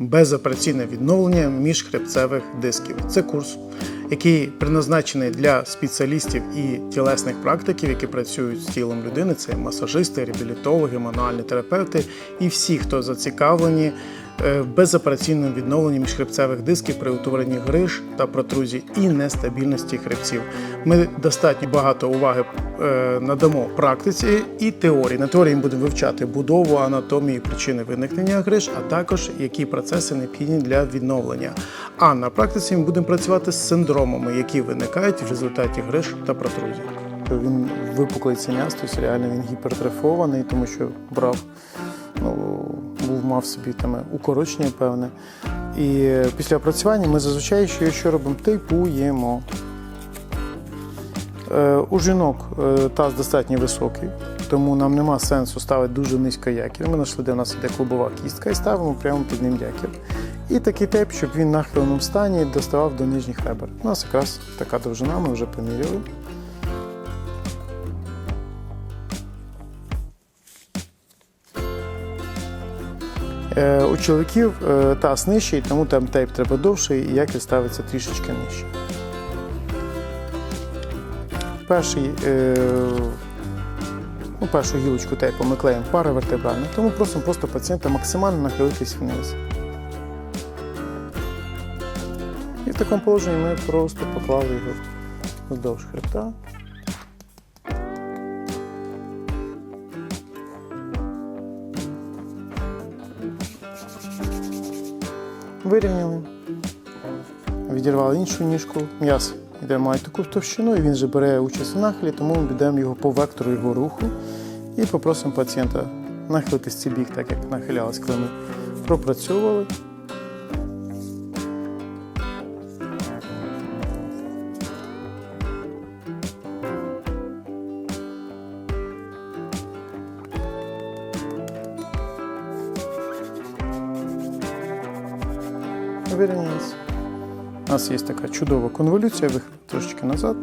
безопераційне відновлення міжхребцевих дисків. Це курс, який призначений для спеціалістів і тілесних практиків, які працюють з тілом людини. Це масажисти, реабілітологи, мануальні терапевти і всі, хто зацікавлені е, в безопераційному відновленні міжхребцевих дисків при утворенні гриж та протрузій і нестабільності хребців. Ми достатньо багато уваги е, надамо практиці і теорії. На теорії ми будемо вивчати будову, анатомію, причини виникнення гриж, а також які процеси необхідні для відновлення. А на практиці ми будемо працювати з синдромами, які виникають в результаті гриж та протрузій. Він випуклий ціняс, тобто реально він гіпертрофований, тому що брав, ну, був мав собі там укорочення певне. І після опрацювання ми зазвичай що, що робимо? Типуємо. Е, У жінок е, таз достатньо високий, тому нам нема сенсу ставити дуже низько якір. Ми знайшли, де в нас іде клубова кістка, і ставимо прямо під ним якір. І такий тейп, щоб він в нахиленому стані доставав до нижніх ребер. У нас якраз така довжина, ми вже поміряли. У чоловіків е, таз нижчий, тому там тейп треба довший і якір ставиться трішечки нижче. Перший, е, ну, першу гілочку тейпу ми клеїмо паравертебрально, тому просимо просто пацієнта максимально нахилитись вниз. І в такому положенні ми просто поклали його вздовж хребта. Вирівняли. Відірвали іншу ніжку. М'ясо йде має таку товщину, і він же бере участь у нахилі, тому ми підемо його по вектору його руху і попросимо пацієнта нахилитись цей бік, так як нахилялись, коли ми пропрацьовували. Вирівнялися. У нас є така чудова конволюція, вихід трошечки назад.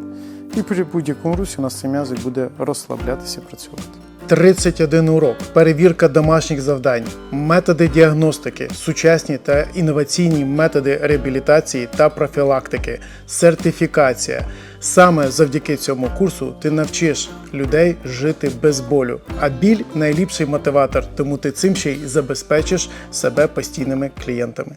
І при будь-якому русі у нас цей м'язик буде розслаблятися і працювати. 31 урок, перевірка домашніх завдань, методи діагностики, сучасні та інноваційні методи реабілітації та профілактики, сертифікація. Саме завдяки цьому курсу ти навчиш людей жити без болю. А біль найліпший мотиватор, тому ти цим ще й забезпечиш себе постійними клієнтами.